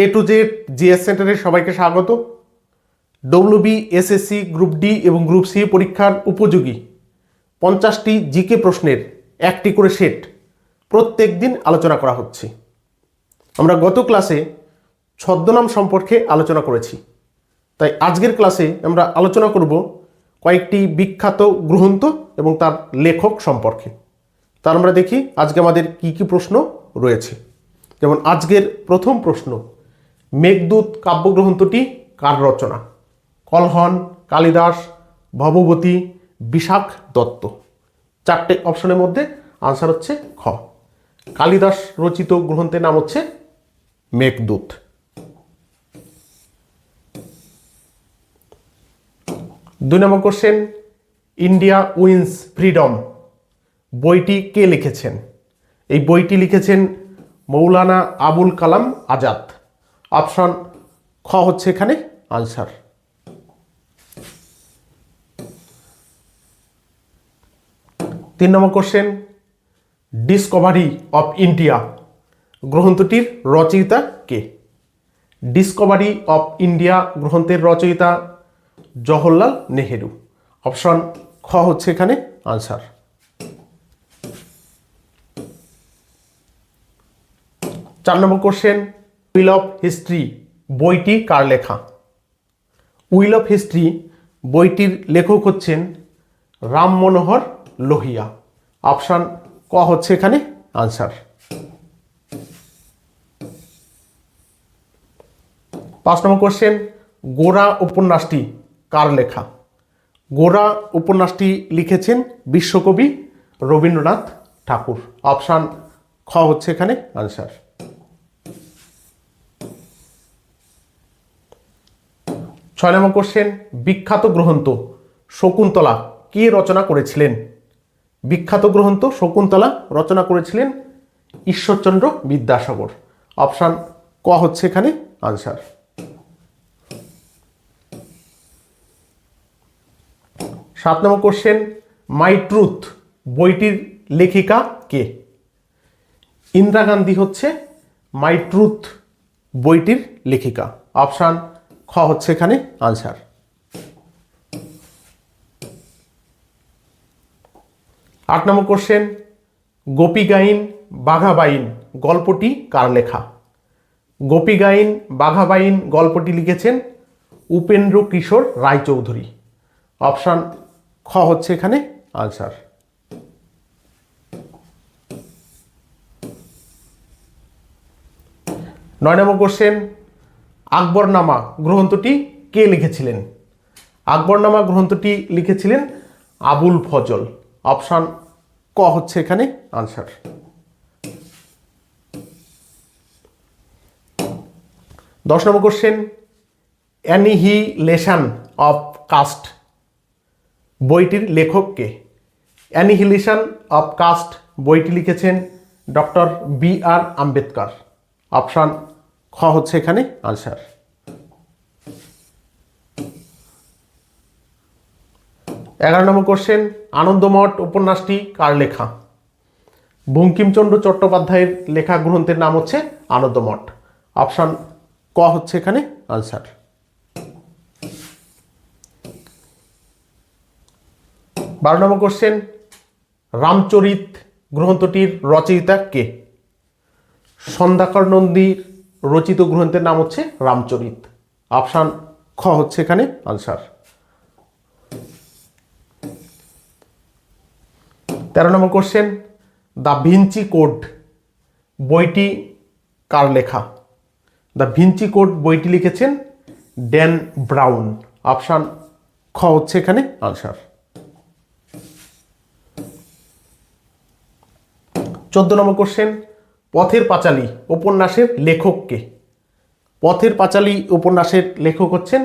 A to Z GS সেন্টারে সবাইকে স্বাগত। ডব্লিউবি এসএসসি গ্রুপ ডি এবং গ্রুপ সি পরীক্ষার উপযোগী পঞ্চাশটি জিকে প্রশ্নের একটি করে সেট প্রত্যেক দিন আলোচনা করা হচ্ছে। আমরা গত ক্লাসে ছদ্মনাম সম্পর্কে আলোচনা করেছি। তাই আজকের ক্লাসে আমরা আলোচনা করব কয়েকটি বিখ্যাত গ্রন্থ এবং তার লেখক সম্পর্কে। তার আমরা দেখি আজকে আমাদের কি কি প্রশ্ন রয়েছে। যেমন আজকের প্রথম প্রশ্ন মেঘদূত কাব্যগ্রন্থটি কার রচনা? কলহন, কালিদাস, ভববতী বিশাখ দত্ত। চারটে অপশনের মধ্যে আনসার হচ্ছে খ। কালিদাস রচিত গ্রন্থের নাম হচ্ছে মেঘদূত। দুই নম্বর কোশ্চেন ইন্ডিয়া উইন্স ফ্রিডম বইটি কে লিখেছেন? এই বইটি লিখেছেন মৌলানা আবুল কালাম আজাদ। অপশন খ হচ্ছে এখানে আনসার তিন নম্বর কোশ্চেন ডিসকভারি অফ ইন্ডিয়া গ্রন্থটির রচয়িতা কে? ডিসকভারি অফ ইন্ডিয়া গ্রন্থের রচয়িতা জওহরলাল নেহেরু। অপশন খ হচ্ছে এখানে আনসার চার নম্বর কোশ্চেন উইল অফ হিস্ট্রি বইটি কার লেখা? উইল অফ হিস্ট্রি বইটির লেখক হচ্ছেন রাম মনোহর লোহিয়া। অপশান ক হচ্ছে এখানে? আনসার। পাঁচ নম্বর কোশ্চেন, গোরা উপন্যাসটি কার লেখা? গোরা উপন্যাসটি লিখেছেন বিশ্বকবি রবীন্দ্রনাথ ঠাকুর। অপশান খ হচ্ছে এখানে? আনসার। ছয় নম্বর কোশ্চেন, বিখ্যাত গ্রন্থ শকুন্তলা কে রচনা করেছিলেন? বিখ্যাত গ্রন্থ শকুন্তলা রচনা করেছিলেন ঈশ্বরচন্দ্র বিদ্যাসাগর। অপশান ক হচ্ছে এখানে, আনসার। সাত নম্বর কোশ্চেন, মাই ট্রুথ বইটির লেখিকা কে? ইন্দিরা গান্ধী হচ্ছে মাই ট্রুথ বইটির লেখিকা। অপশান খ হচ্ছে এখানে আনসার আট নম্বর কোশ্চেন গোপী গাইন বাঘাবাইন গল্পটি কার লেখা? গোপী গাইন বাঘাবাইন গল্পটি লিখেছেন উপেন্দ্র কিশোর রায়চৌধুরী। অপশান খ হচ্ছে এখানে আনসার নয় নম্বর কোশ্চেন আকবরনামা গ্রন্থটি কে লিখেছিলেন? আকবরনামা গ্রন্থটি লিখেছিলেন আবুল ফজল। অপশান ক হচ্ছে এখানে আনসার। দশ নম্বর কোশ্চেন। অ্যানিহিলেশন অফ কাস্ট বইটির লেখক কে? অ্যানিহিলেশন অফ কাস্ট বইটি লিখেছেন doctor B R Ambedkar. Option খ হচ্ছে এখানে আনসার। এগারো নম্বর কোশ্চেন আনন্দমঠ উপন্যাসটি কার লেখা? বঙ্কিমচন্দ্র চট্টোপাধ্যায়ের লেখা গ্রন্থের নাম হচ্ছে আনন্দমঠ। অপশান ক হচ্ছে এখানে আনসার। বারো নম্বর কোশ্চেন রামচরিত গ্রন্থটির রচয়িতা কে? সন্ধ্যাকর নন্দীর রচিত গ্রন্থের নাম হচ্ছে রামচরিত। অপশান খ হচ্ছে এখানে, আনসার। তেরো নম্বর কোশ্চেন, দ্য ভিঞ্চি কোড, বইটি কার লেখা? দ্য ভিঞ্চি কোড বইটি লিখেছেন ড্যান ব্রাউন। অপশান খ হচ্ছে এখানে, আনসার। চোদ্দ নম্বর কোশ্চেন পথের পাঁচালী উপন্যাসের লেখককে। পথের পাঁচালী উপন্যাসের লেখক হচ্ছেন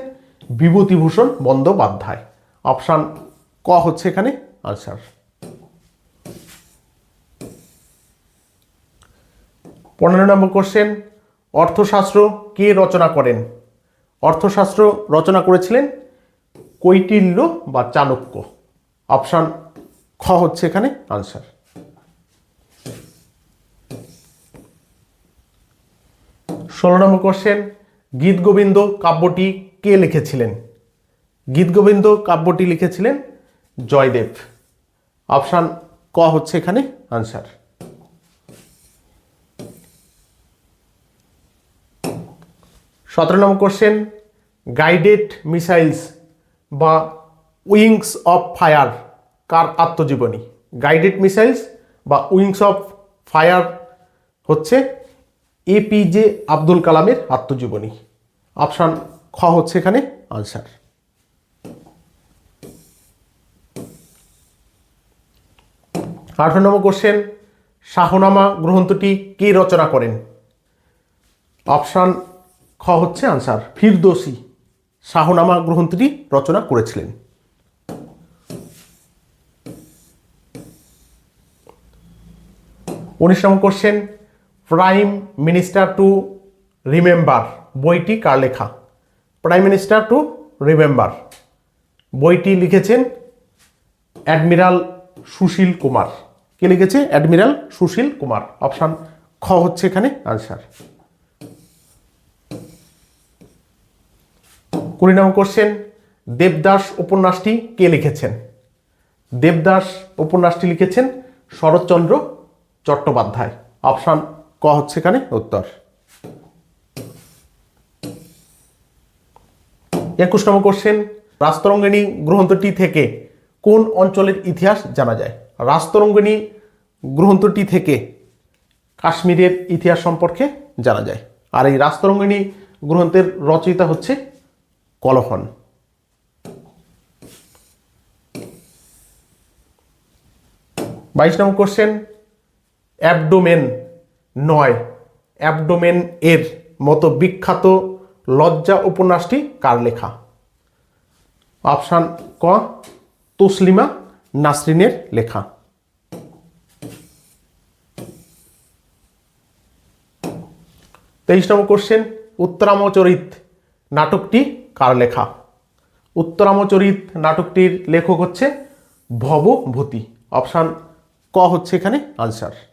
বিভূতিভূষণ বন্দ্যোপাধ্যায়। অপশান ক হচ্ছে এখানে, আনসার। পনেরো নম্বর কোশ্চেন, অর্থশাস্ত্র কে রচনা করেন? অর্থশাস্ত্র রচনা করেছিলেন কৈটিল্য বা চাণক্য। অপশান খ হচ্ছে এখানে, আনসার। ষোলো নম্বর কোশ্চেন গীত গোবিন্দ কাব্যটি কে লিখেছিলেন? গীত গোবিন্দ কাব্যটি লিখেছিলেন জয়দেব। অপশান ক হচ্ছে এখানে আনসার সতেরো নম্বর কোশ্চেন গাইডেড মিসাইলস বা উইংস অফ ফায়ার কার আত্মজীবনী? গাইডেড মিসাইলস বা উইংস অফ ফায়ার হচ্ছে এপিজে আব্দুল কালামের আত্মজীবনী। অপশান খ হচ্ছে এখানে আনসার। আঠারো নম্বর কোশ্চেন, শাহনামা গ্রন্থটি কে রচনা করেন? অপশান খ হচ্ছে আনসার, ফিরদোসি, শাহনামা গ্রন্থটি রচনা করেছিলেন। উনিশ নম্বর question prime minister to remember বইটি কার লেখা? প্রাইম মিনিস্টার টু রিমেম্বার বইটি লিখেছেন অ্যাডমিরাল সুশীল কুমার। কে লিখেছে? অ্যাডমিরাল সুশীল কুমার। অপশান খ হচ্ছে এখানে আনসার কুড়ি নম্বর কোশ্চেন দেবদাস উপন্যাসটি কে লিখেছেন? দেবদাস উপন্যাসটি লিখেছেন শরৎচন্দ্র চট্টোপাধ্যায়। অপশান ক হচ্ছে এখানে? উত্তর। একুশ নম্বর কোশ্চেন রাস্তরঙ্গিনী গ্রন্থটি থেকে কোন অঞ্চলের ইতিহাস জানা যায়? রাস্তরঙ্গিনী গ্রন্থটি থেকে কাশ্মীরের ইতিহাস সম্পর্কে জানা যায়। আর এই রাস্তরঙ্গিনী গ্রন্থের রচয়িতা হচ্ছে কলহন। বাইশ নম্বর কোশ্চেন অ্যাবডোমেন নয়। অ্যাবডোমেন এর মতো বিখ্যাত লজ্জা উপন্যাসটি কার লেখা? অপশান ক, তসলিমা নাসরিনের লেখা। তেইশ নম্বর কোশ্চেন, উত্তরামচরিত নাটকটি কার লেখা? উত্তরামচরিত নাটকটির লেখক হচ্ছে ভবভূতি। অপশান ক হচ্ছে এখানে আনসার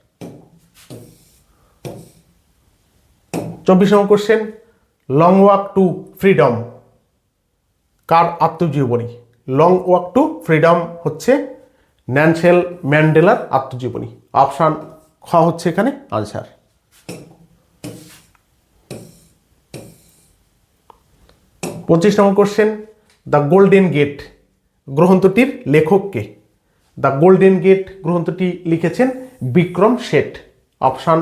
চব্বিশ নম্বর question long walk to freedom কার আত্মজীবনী? লং ওয়াক টু ফ্রিডম হচ্ছে ন্যানসেল ম্যান্ডেলার আত্মজীবনী। অপশান খ হচ্ছে এখানে আনসার পঁচিশ নম্বর কোশ্চেন দ্য গোল্ডেন গেট গ্রন্থটির লেখককে দ্য গোল্ডেন গেট গ্রন্থটি লিখেছেন বিক্রম শেঠ। অপশান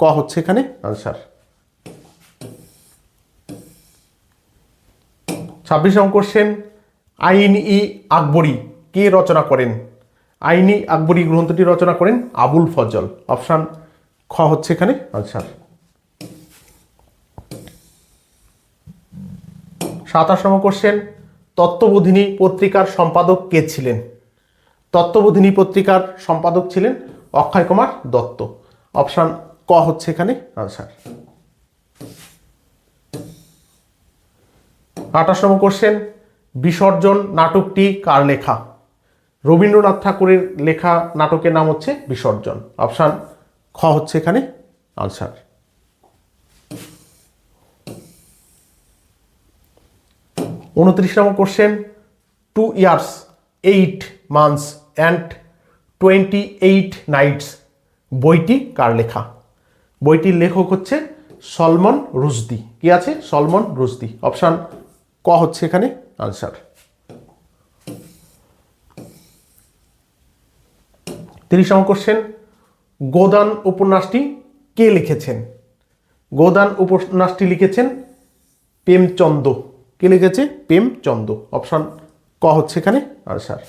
ক হচ্ছে এখানে আনসার ছাব্বিশ নম্বর কোশ্চেন আইন ই আকবরী কে রচনা করেন? আইনি আকবরী গ্রন্থটি রচনা করেন আবুল ফজল। অপশান খ হচ্ছে এখানে, আনসার। সাতাশ নম্বর কোশ্চেন তত্ত্ববোধিনী পত্রিকার সম্পাদক কে ছিলেন? তত্ত্ববোধিনী পত্রিকার সম্পাদক ছিলেন অক্ষয় কুমার দত্ত। অপশান ক হচ্ছে এখানে, আনসার। আঠাশ নম্বর কোশ্চেন, বিসর্জন নাটকটি কার লেখা? রবীন্দ্রনাথ ঠাকুরের লেখা নাটকের নাম হচ্ছে বিসর্জন। অপশান খ হচ্ছে এখানে আনসার। উনত্রিশ নম্বর question, two years, eight months and twenty eight nights বইটি কার লেখা? বইটির লেখক হচ্ছে সলমন রুজদি কি আছে? সলমন রুজদি অপশান ক হচ্ছে এখানে? আনসার তিরিশ নম্বর কোশ্চেন গোদান উপন্যাসটি কে লিখেছেন? গোদান উপন্যাসটি লিখেছেন প্রেমচন্দ। কে লিখেছে? প্রেমচন্দ। অপশান ক হচ্ছে এখানে? আনসার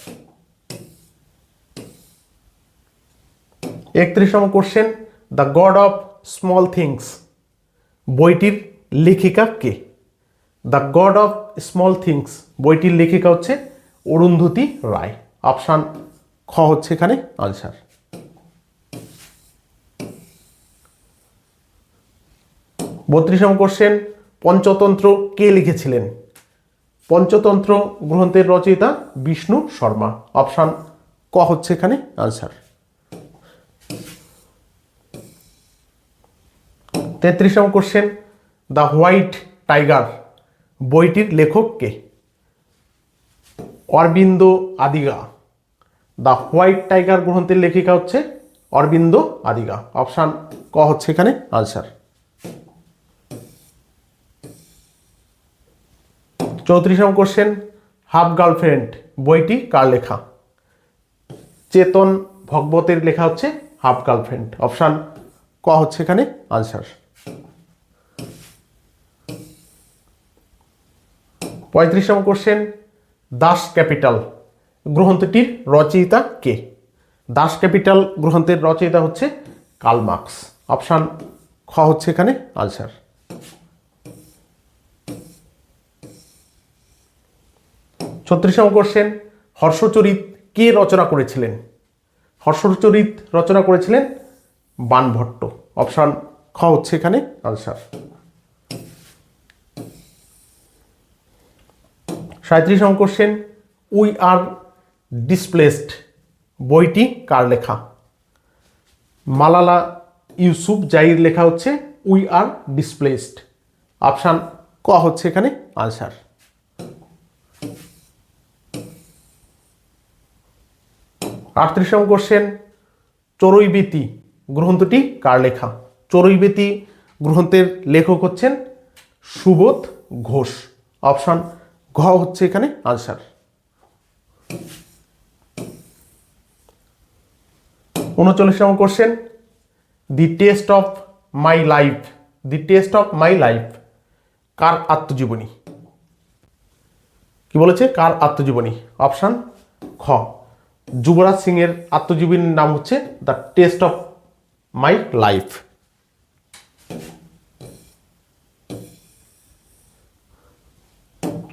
একত্রিশ নম্বর question the god of small things বইটির লেখিকা কে? The god of small things বইটির লেখিকা হচ্ছে অরুন্ধতী রায়। অপশান খ হচ্ছে এখানে আনসার বত্রিশ নম্বর কোশ্চেন পঞ্চতন্ত্র কে লিখেছিলেন? পঞ্চতন্ত্র গ্রন্থের রচয়িতা বিষ্ণু শর্মা। অপশান ক হচ্ছে এখানে আনসার তেত্রিশ নম্বর কোশ্চেন দ্য হোয়াইট টাইগার। বইটির লেখককে Aravind Adiga. The white tiger গ্রন্থের লেখিকা হচ্ছে অরবিন্দ আদিগা। অপশান ক হচ্ছে এখানে? আনসার। চৌত্রিশ নম্বর কোশ্চেন, হাফ গার্লফ্রেন্ড, বইটি কার লেখা? চেতন ভগবতের লেখা হচ্ছে হাফ গার্লফ্রেন্ড। অপশান ক হচ্ছে এখানে? আনসার। পঁয়ত্রিশ কোশ্চেন দাস ক্যাপিটাল গ্রন্থটির রচয়িতা কে? দাস ক্যাপিটাল গ্রন্থের রচয়িতা হচ্ছে কার্ল মার্কস। অপশান খ হচ্ছে এখানে আনসার ছত্রিশ কোশ্চেন হর্ষচরিত কে রচনা করেছিলেন? হর্ষচরিত রচনা করেছিলেন বানভট্ট। অপশান খ হচ্ছে এখানে আনসার সাঁত্রিশ নম্বর কোশ্চেন উই আর ডিসপ্লেসড বইটি কার লেখা? মালালা ইউসুফ জাইর লেখা হচ্ছে, উই আর ডিসপ্লেসড। অপশান ক হচ্ছে এখানে? আনসার। আটত্রিশ নম্বর কোশ্চেন চড়ুইবেতি গ্রন্থটি কার লেখা? চড়ুইবেতি গ্রন্থের লেখক হচ্ছেন সুবোধ ঘোষ। অপশান ঘ হচ্ছে এখানে আনসার উনচল্লিশ নম্বর question the test of my life the test of my life কার আত্মজীবনী? কি বলেছে? কার আত্মজীবনী? অপশান খ যুবরাজ সিং এর আত্মজীবনীর নাম হচ্ছে the test of my life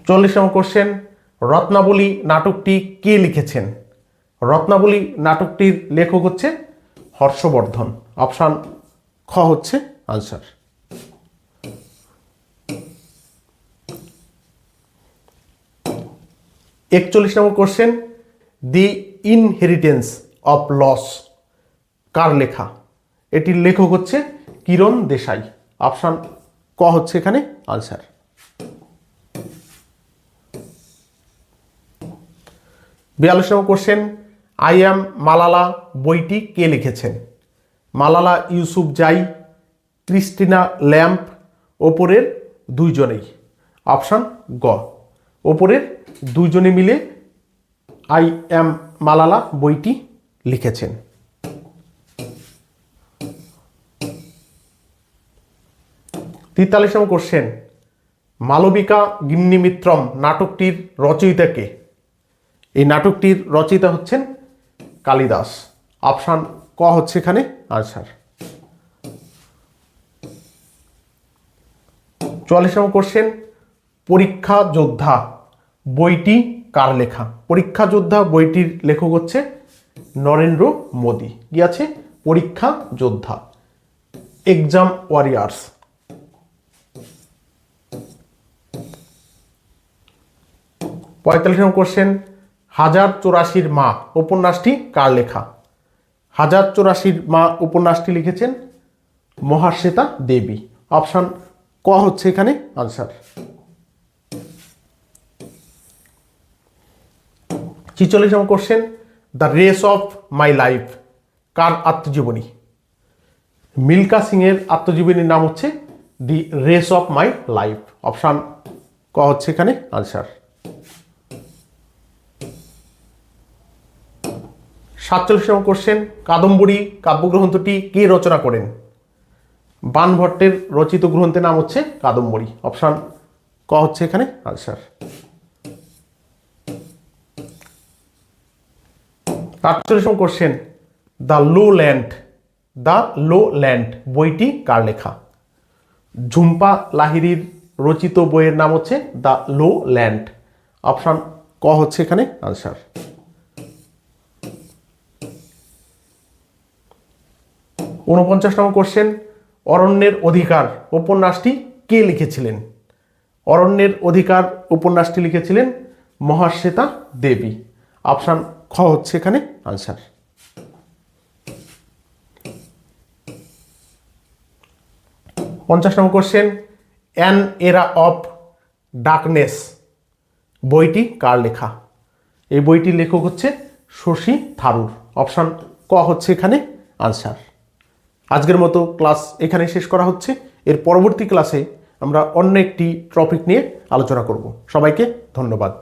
চল্লিশ নম্বর কোশ্চেন রত্নাবলী নাটকটি কে লিখেছেন? রত্নাবলী নাটকটির লেখক হচ্ছে হর্ষবর্ধন। অপশান খ হচ্ছে আনসার একচল্লিশ নম্বর question the inheritance of loss কার লেখা? এটির লেখক হচ্ছে কিরণ দেশাই। অপশান ক হচ্ছে এখানে আনসার বিয়াল্লিশ নম্বর কোশ্চেন আই অ্যাম মালালা বইটি কে লিখেছেন? মালালা ইউসুফ জাই ক্রিস্টিনা ল্যাম্প, ওপরের দুইজনেই। অপশান গ। ওপরের দুইজনে মিলে আই অ্যাম মালালা বইটি লিখেছেন। তেতাল্লিশ নম্বর কোশ্চেন মালবিকা গিন্নিমিত্রম নাটকটির রচয়িতা কে? এই নাটকটির রচয়িতা হচ্ছেন কালিদাস। অপশান ক হচ্ছে এখানে আনসার চুয়াল্লিশ নম্বর কোশ্চেন, পরীক্ষা যোদ্ধা বইটি কার লেখা? পরীক্ষা যোদ্ধা বইটির লেখক হচ্ছে নরেন্দ্র মোদী। কি আছে? পরীক্ষা যোদ্ধা, এক্সাম ওয়ারিয়ার্স। পঁয়তাল্লিশ নম্বর কোশ্চেন হাজার চৌরাশির মা উপন্যাসটি কার লেখা? হাজার চৌরাশির মা উপন্যাসটি লিখেছেন মহাশ্বেতা দেবী। অপশান ক হচ্ছে এখানে আনসার। ছিচল্লিশ নম্বর question the race of my life কার আত্মজীবনী? মিল্কা সিংয়ের আত্মজীবনীর নাম হচ্ছে the race of my life option ক হচ্ছে এখানে আনসার। সাতচল্লিশ নম্বর কোশ্চেন কাদম্বরী কাব্যগ্রন্থটি কে রচনা করেন? বানভট্টের রচিত গ্রন্থের নাম হচ্ছে কাদম্বরী। অপশান ক হচ্ছে এখানে? আনসার আটচল্লিশ নম্বর question the lowland, the lowland বইটি কার লেখা? ঝুম্পা লাহিরির রচিত বইয়ের নাম হচ্ছে দ্য লো ল্যান্ড। অপশান ক হচ্ছে এখানে? আনসার উনপঞ্চাশ নম্বর কোশ্চেন, অরণ্যের অধিকার উপন্যাসটি কে লিখেছিলেন? অরণ্যের অধিকার উপন্যাসটি লিখেছিলেন মহাশ্বেতা দেবী। অপশান খ হচ্ছে এখানে আনসার পঞ্চাশ নম্বর question, an era of darkness, বইটি কার লেখা? এই বইটির লেখক হচ্ছে শশী থারুর। অপশান ক হচ্ছে এখানে আনসার আজকের মতো ক্লাস এখানে শেষ করা হচ্ছে। এর পরবর্তী ক্লাসে আমরা অন্য একটি টপিক নিয়ে আলোচনা করব। সবাইকে ধন্যবাদ।